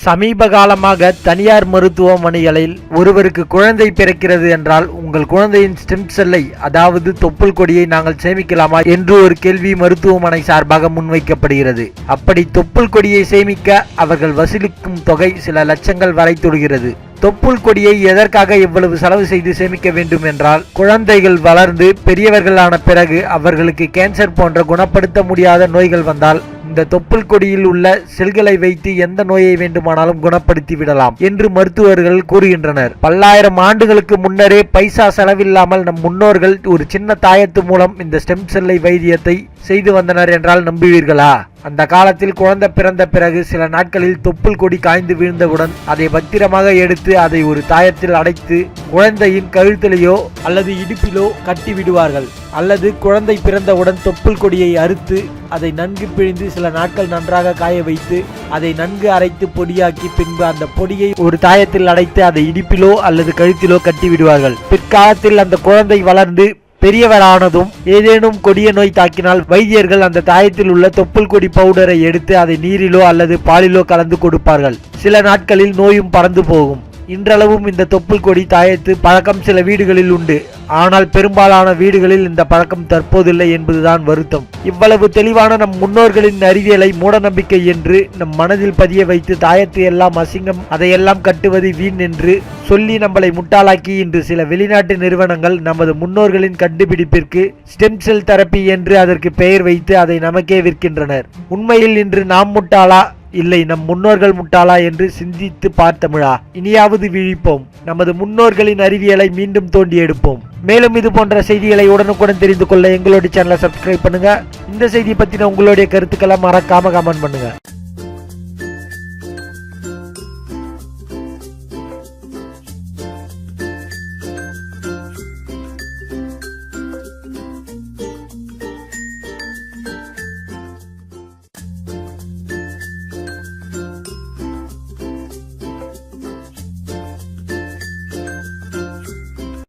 சமீப காலமாக தனியார் மருத்துவமனைகளில் ஒருவருக்கு குழந்தை பிறக்கிறது என்றால் உங்கள் குழந்தையின் ஸ்டெம் செல்லை அதாவது தொப்புள் கொடியை நாங்கள் சேமிக்கலாமா என்று ஒரு கேள்வி மருத்துவமனை சார்பாக முன்வைக்கப்படுகிறது. அப்படி தொப்புள் கொடியை சேமிக்க அவர்கள் வசூலிக்கும் தொகை சில லட்சங்கள் வரை தொடுகிறது. தொப்புள் கொடியை எதற்காக இவ்வளவு செலவு செய்து சேமிக்க வேண்டும் என்றால் குழந்தைகள் வளர்ந்து பெரியவர்களான பிறகு அவர்களுக்கு கேன்சர் போன்ற குணப்படுத்த முடியாத நோய்கள் வந்தால் இந்த தொப்புள் கொடியில் உள்ள செல்களை வைத்து எந்த நோயை வேண்டுமானாலும் குணப்படுத்தி விடலாம் என்று மருத்துவர்கள் கூறுகின்றனர். பல்லாயிரம் ஆண்டுகளுக்கு முன்னரே பைசா செலவில்லாமல் நம் முன்னோர்கள் ஒரு சின்ன தாயத்து மூலம் இந்த ஸ்டெம் செல்லை வைத்தியத்தை செய்து வந்தனர் என்றால் நம்புவீர்களா? அந்த காலத்தில் குழந்தை பிறந்த பிறகு சில நாட்களில் தொப்புள் கொடி காய்ந்து வீழ்ந்தவுடன் அதை பத்திரமாக எடுத்து அதை ஒரு தாயத்தில் அடைத்து குழந்தையின் கழுத்திலேயோ அல்லது இடுப்பிலோ கட்டி விடுவார்கள். அல்லது குழந்தை பிறந்தவுடன் தொப்புள் கொடியை அறுத்து அதை நன்கு பிழிந்து சில நாட்கள் நன்றாக காய வைத்து அதை நன்கு அரைத்து பொடியாக்கி பின்பு அந்த பொடியை ஒரு தாயத்தில் அடைத்து அதை இடுப்பிலோ அல்லது கழுத்திலோ கட்டி விடுவார்கள். பிற்காலத்தில் அந்த குழந்தை வளர்ந்து பெரியவரானதும் ஏதேனும் கொடிய நோய் தாக்கினால் வைத்தியர்கள் அந்த தாயத்தில் உள்ள தொப்புள் கொடி பவுடரை எடுத்து அதை நீரிலோ அல்லது பாலிலோ கலந்து கொடுப்பார்கள். சில நாட்களில் நோயும் பறந்து போகும். இன்றளவும் இந்த தொப்புள் கொடி தாயத்து பழக்கம் சில வீடுகளில் உண்டு. ஆனால் பெரும்பாலான வீடுகளில் இந்த பழக்கம் தற்போதில்லை என்பதுதான் வருத்தம். இவ்வளவு தெளிவான நம் முன்னோர்களின் அறிவியலை மூடநம்பிக்கை என்று நம் மனதில் பதிய வைத்து தாயத்து எல்லாம் அசிங்கம் அதையெல்லாம் கட்டுவது வீண் என்று சொல்லி நம்மளை முட்டாளாக்கி இன்று சில வெளிநாட்டு நிறுவனங்கள் நமது முன்னோர்களின் கண்டுபிடிப்பிற்கு ஸ்டெம் செல் தெரப்பி என்று அதற்கு பெயர் வைத்து அதை நமக்கே விற்கின்றனர். உண்மையில் இன்று நாம் முட்டாளா? இல்லை நம் முன்னோர்கள் முட்டாளா என்று சிந்தித்து பார்த்தமிழா? இனியாவது விழிப்போம். நமது முன்னோர்களின் அறிவியலை மீண்டும் தோண்டி எடுப்போம். மேலும் இது போன்ற செய்திகளை உடனுக்குடன் தெரிந்து கொள்ள எங்களுடைய சேனலை சப்ஸ்கிரைப் பண்ணுங்க. இந்த செய்தியை பத்தின உங்களுடைய கருத்துக்களை மறக்காம கமெண்ட் பண்ணுங்க.